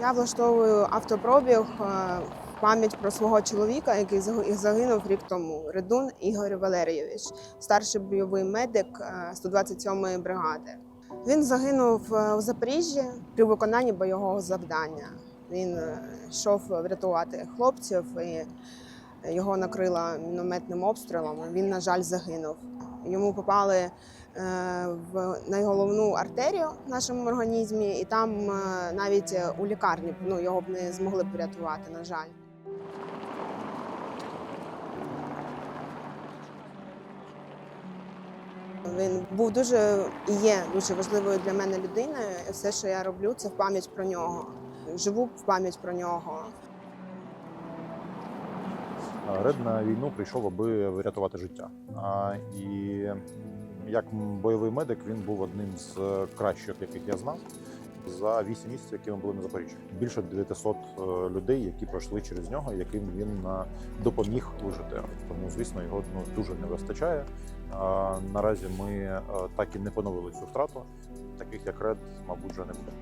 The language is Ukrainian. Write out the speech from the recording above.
Я влаштовую автопробіг е, в пам'ять про свого чоловіка, який загинув рік тому. Редун Ігор Валерійович, старший бойовий медик е, 127-ї бригади. Він загинув е, у Запоріжжі при виконанні бойового завдання. Він е, йшов врятувати хлопців і його накрило мінометним обстрілом. Він, на жаль, загинув. Йому попали е, в найголовну артерію в нашому організмі, і там е, навіть у лікарні ну, його б не змогли б врятувати, на жаль. Він був дуже і є дуже важливою для мене людиною. Все, що я роблю, це в пам'ять про нього. Живу в пам'ять про нього. Ред на війну прийшов, аби врятувати життя. І як бойовий медик він був одним з кращих, яких я знав. За 8 місяців, які ми були на Запоріжжі, більше 900 е, людей, які пройшли через нього, яким він е, допоміг вижити. Тому, звісно, його ну дуже не вистачає. Наразі ми е, так і не поновили цю втрату. Таких як Ред, мабуть, вже не буде.